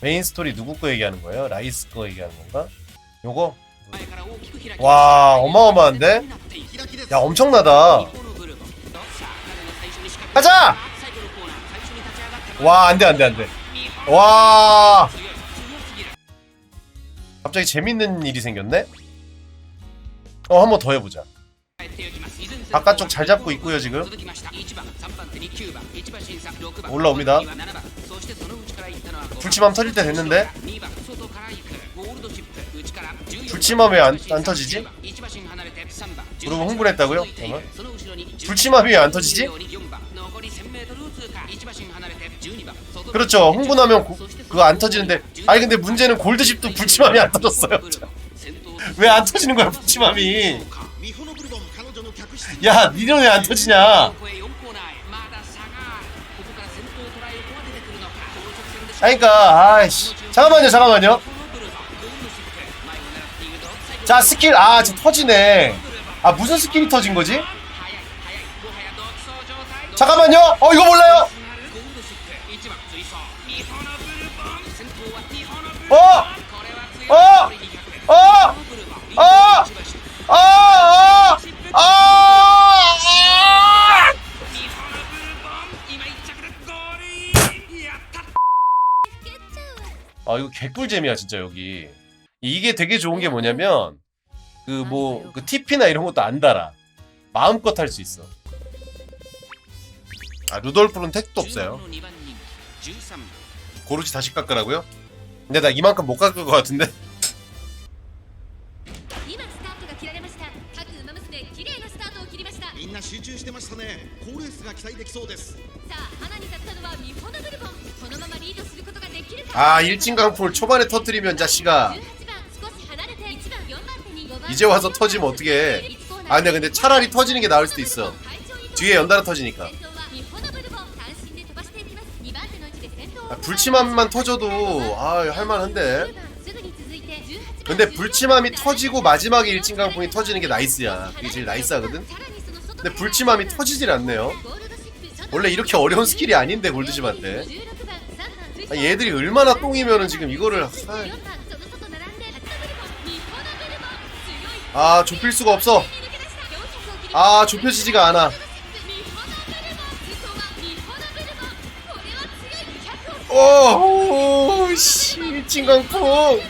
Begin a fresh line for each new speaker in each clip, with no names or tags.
메인 스토리 누구 거 얘기하는 거예요? 라이스 거 얘기하는 건가? 요거? 와 어마어마한데? 야 엄청나다 가자! 와 안돼 안돼 안돼 와 갑자기 재밌는 일이 생겼네? 어 한 번 더 해보자 바깥쪽 잘 잡고 있고요 지금. 올라옵니다. 불침함 터질 때 됐는데? 불침함 왜안 안 터지지? 여러분 흥분했다고요? 잠깐만 불침함이 왜 안 터지지? 그렇죠. 흥분하면 고- 그거 안 터지는데. 아니 근데 문제는 골드십도 불침함이 안 터졌어요. 왜 안 터지는 거야 불침함이 야 니는 왜안 터지냐 그니까 아이씨 잠깐만요 잠깐만요 자 스킬 아저 터지네 아 무슨 스킬이 터진 거지? 잠깐만요 어 이거 몰라요 어! 어! 어! 어! 어! 어! 어! 아 이거 개꿀잼이야 진짜 여기. 이게 되게 좋은 게 뭐냐면 그 뭐그 TP나 이런 것도 안 달아. 마음껏 할 수 있어. 아 루돌프는 택도 없어요. 고르치 다시 깎으라고요? 근데 나 이만큼 못 깎을 것 같은데
ましたさ
みんな集中してましたね好レースが期待できそうです
あ花に立ったのはミホノブルボンこのままリードすることができるか
아 일진강풀 초반에 터뜨리면 자식아
18番少し離れて1番4番手に5番
이제 와서 터지면 어떡해 아 근데 근데 차라리 터지는 게 나을 수도 있어 뒤에 연달아 터지니까
先頭はミホノブルボン単身で飛ばしていきます2番手の位置で先頭を
아, 불침함만 터져도 아 할만한데
10番すぐに続いて18番
근데 불침함이 터지고 마지막에 일진강풍이 터지는 게 나이스야 그게 제일 나이스하거든
さらにその外
근데 불침함이 터지질 않네요. 원래 이렇게 어려운 스킬이 아닌데 골드심한테. 아, 얘들이 얼마나 똥이면은 지금 이거를 아 좁힐 수가 없어. 아 좁혀지지가 않아. 오씨 미친 강풍.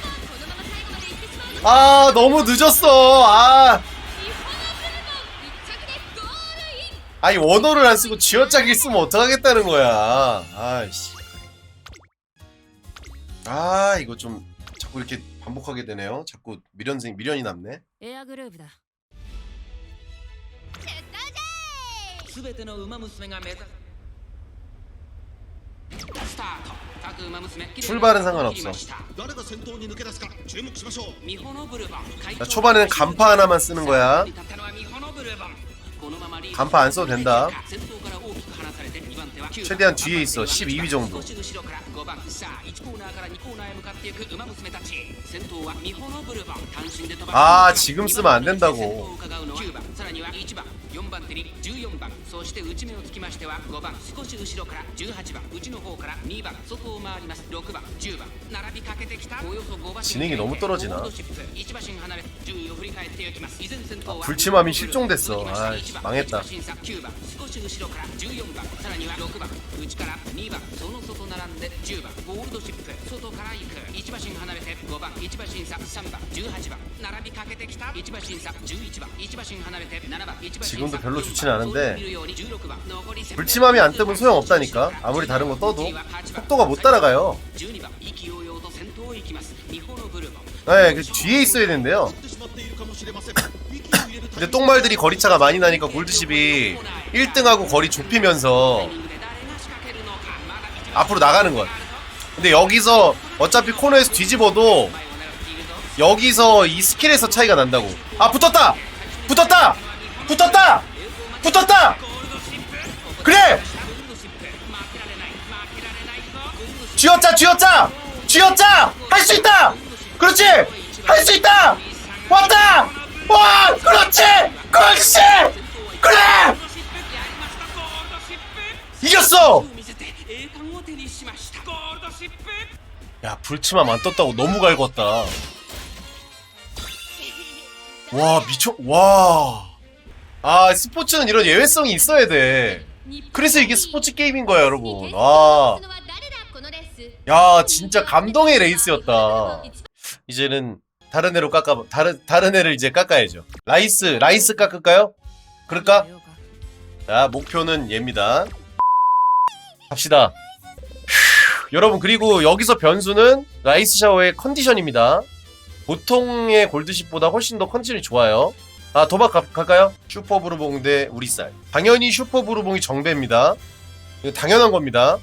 아 너무 늦었어. 아. 아니 원어를 안 쓰고 쥐어짜기 쓰면 어떡하겠다는 거야. 아이씨. 아 이거 좀 자꾸 이렇게 반복하게 되네요. 자꾸 미련생 미련이 남네.
에어그룹이다.
출발은 상관없어. 나 초반에는 간파 하나만 쓰는 거야. 간파 안 써도 된다. 최대한 뒤에 있어. 12위 정도. 아 지금 쓰면 안 된다고.
を伺うのは9番さらには1番4番手に14番そして内目をつきましては5番少し後ろから18番内の方から2番外を回ります6番10番並びかけてきたおよそ5馬身
진행이 너무 떨어지나?
ゴールドシップ1馬身離れ順位を振り返っていきます依然先頭は
불침함이 실종됐어
続きまして
아이
1番
망했다
1馬身差9番少し後ろから14番さらには6番内から2番その外並んで10番ゴールドシップ外から行く1馬身離れて5番1馬身差3番18番並びかけてきた1馬身差11番1馬身離れて7番1馬身差
지금도 별로 좋진 않은데 불침함이 안 뜨면 소용없다니까 아무리 다른 거 떠도 속도가 못 따라가요 네, 그 뒤에 있어야
되는데요
근데 똥말들이 거리차가 많이 나니까 골드십이 1등하고 거리 좁히면서 앞으로 나가는 것 근데 여기서 어차피 코너에서 뒤집어도 여기서 이 스킬에서 차이가 난다고 아 붙었다! 붙었다! 붙었다! 붙었다! 그래! 쥐었자, 쥐었자! 쥐었자! 할 수 있다! 그렇지! 할 수 있다! 왔다! 와! 그렇지! 그렇지! 그래! 이겼어! 야, 불치마만 떴다고 너무 갈궜다. 와, 미쳐, 와. 아 스포츠는 이런 예외성이 있어야 돼. 그래서 이게 스포츠 게임인 거야 여러분. 아. 야, 진짜 감동의 레이스였다. 이제는 다른 애로 깎아 다른 다른 애를 이제 깎아야죠. 라이스 라이스 깎을까요? 그럴까? 자 목표는 얘입니다. 갑시다. 휴, 여러분 그리고 여기서 변수는 라이스 샤워의 컨디션입니다. 보통의 골드십보다 훨씬 더 컨디션이 좋아요 아 도박 가, 갈까요? 슈퍼 브루봉 대 우리쌀. 당연히 슈퍼 브루봉이 정배입니다. 당연한 겁니다.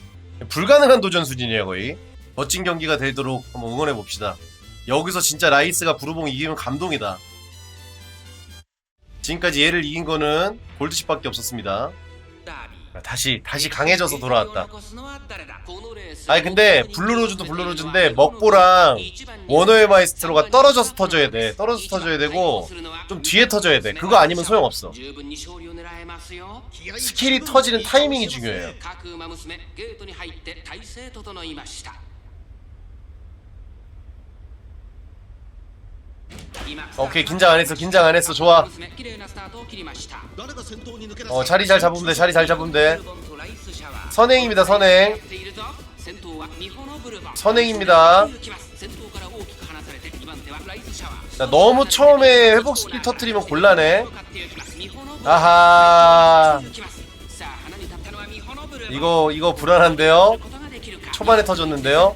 불가능한 도전 수준이에요 거의. 멋진 경기가 되도록 한번 응원해 봅시다. 여기서 진짜 라이스가 브루봉 이기면 감동이다. 지금까지 얘를 이긴 거는 골드십밖에 없었습니다 다시 다시 강해져서 돌아왔다. 아니 근데 블루로즈도 블루로즈인데 먹보랑 원어의 마이스트로가 떨어져서 터져야 돼. 떨어져서 터져야 되고 좀 뒤에 터져야 돼. 그거 아니면 소용없어. 스킬이 터지는 타이밍이 중요해요. 오케이 긴장 안 했어 긴장 안 했어. 좋아. 어 자리 잘 잡으면 돼 자리 잘 잡으면 돼. 선행입니다 선행. 선행입니다. 자, 너무 처음에 회복시킬 터트리면 곤란해. 아하. 이거 이거 불안한데요? 초반에 터졌는데요?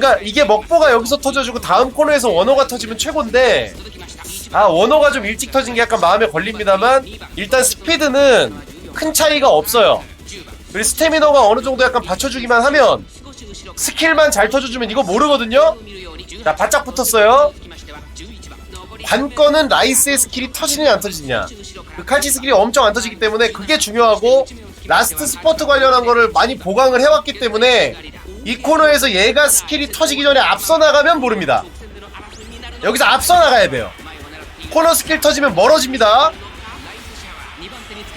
그러니까 이게 먹보가 여기서 터져주고 다음 코너에서 원어가 터지면 최고인데 아 원어가 좀 일찍 터진 게 약간 마음에 걸립니다만 일단 스피드는 큰 차이가 없어요. 우리 스태미너가 어느 정도 약간 받쳐주기만 하면 스킬만 잘 터져주면 이거 모르거든요? 자 바짝 붙었어요. 관건은 라이스의 스킬이 터지느냐 안 터지느냐. 그 칼치 스킬이 엄청 안 터지기 때문에 그게 중요하고 라스트 스포트 관련한 거를 많이 보강을 해왔기 때문에 이 코너에서 얘가 스킬이 터지기 전에 앞서 나가면 모릅니다. 여기서 앞서 나가야 돼요. 코너 스킬 터지면 멀어집니다.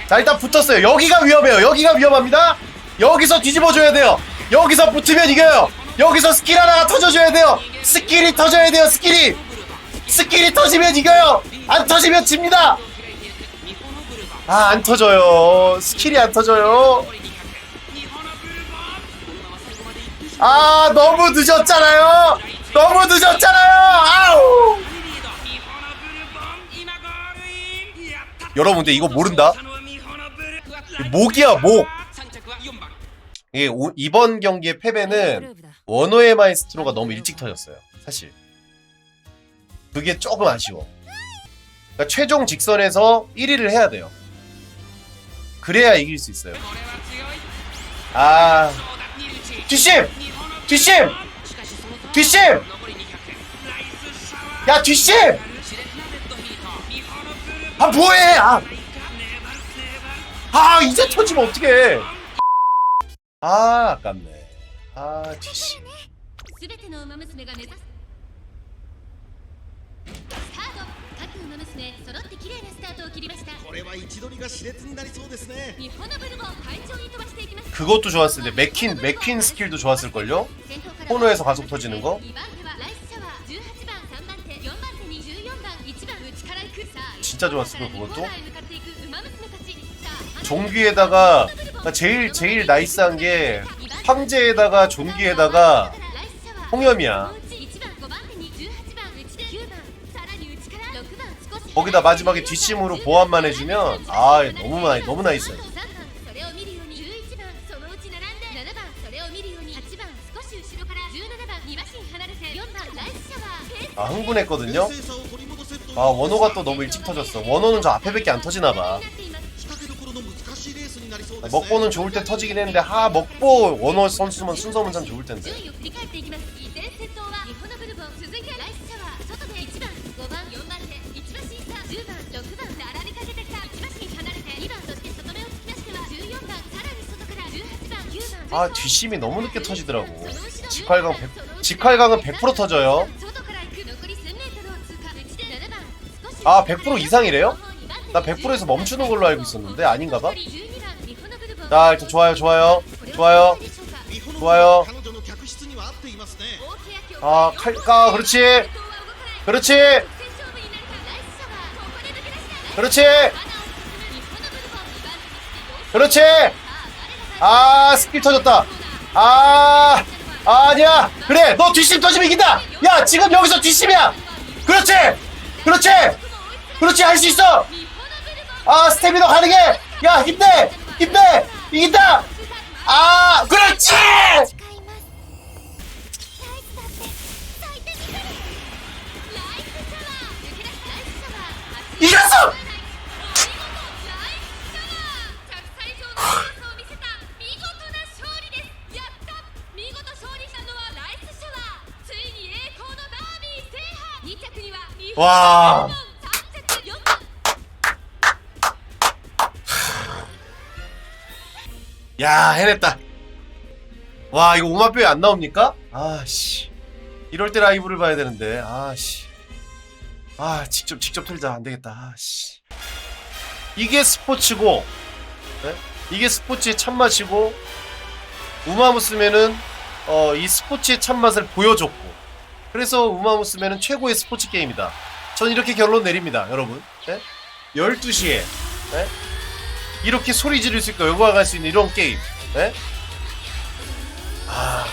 자 일단 붙었어요. 여기가 위험해요. 여기가 위험합니다. 여기서 뒤집어줘야 돼요. 여기서 붙으면 이겨요. 여기서 스킬 하나가 터져줘야 돼요. 스킬이 터져야 돼요 스킬이. 스킬이 터지면 이겨요. 안 터지면 집니다. 아 안 터져요. 스킬이 안 터져요 아 너무 늦었잖아요. 너무 늦었잖아요. 아우. 여러분 근데 이거 모른다? 목이야 목. 이게 오- 이번 경기의 패배는 원호의 마이스트로가 너무 일찍 터졌어요 사실. 그게 조금 아쉬워. 그러니까 최종 직선에서 1위를 해야 돼요. 그래야 이길 수 있어요. 아 뒷심! 뒷심! 뒷심! 야 뒷심! 아 뭐해 아, 아 이제 터지면 어떡해 아 아깝네 아 뒷심
すべての馬娘が目指す ですね揃って綺麗なスタートを切りましたこれは位置取りが熾烈になりそうですね日本のブルボン快調に飛ばしていきます
그것도 좋았을 텐데 맥퀸 맥퀸 스킬도 좋았을걸요? 코너에서 가속 터지는 거?
2番手はライスシャワー18番3番手4番手に14番1番内から行くさあ
진짜 좋았을 걸 그것도? 종귀에다가 그러니까 제일 제일 나이스한 게 황제에다가 종귀에다가 홍염이야 거기다 마지막에 뒷심으로 보안만 해주면 아 너무 많이 너무 나이스. 아 흥분했거든요. 아 원호가 또 너무 일찍 터졌어. 원호는 저 앞에밖에 안 터지나봐. 먹보는 좋을 때 터지긴 했는데 하 먹보 원호 선수만 순서만 참 좋을 텐데. 아 뒷심이 너무 늦게 터지더라고. 직활강 100, 직활강은 100% 터져요? 아 100% 이상이래요? 나 100%에서 멈추는 걸로 알고 있었는데 아닌가 봐? 자 일단 좋아요 좋아요. 좋아요. 좋아요. 아 칼까 아, 그렇지. 그렇지. 그렇지. 그렇지. 아 스킬 터졌다. 아 아니야. 그래 너 뒷심 터지면 이긴다. 야 지금 여기서 뒷심이야. 그렇지 그렇지 그렇지 할 수 있어. 아 스태미너 가능해. 야 힘내 힘내. 이긴다. 아 그렇지. 이겼어.
와.
야, 해냈다. 와, 이거 오마뼈에 안 나옵니까? 아, 씨. 이럴 때 라이브를 봐야 되는데. 아, 씨. 아, 직접, 직접 틀자. 안 되겠다. 아, 씨. 이게 스포츠고, 네? 이게 스포츠의 참맛이고, 우마무스면은, 어, 이 스포츠의 참맛을 보여줬고, 그래서 우마무스메는 최고의 스포츠 게임이다 전 이렇게 결론 내립니다 여러분 네? 12시에 네? 이렇게 소리 지를 수 있고 영광을 갈수 있는 이런 게임. 예? 아.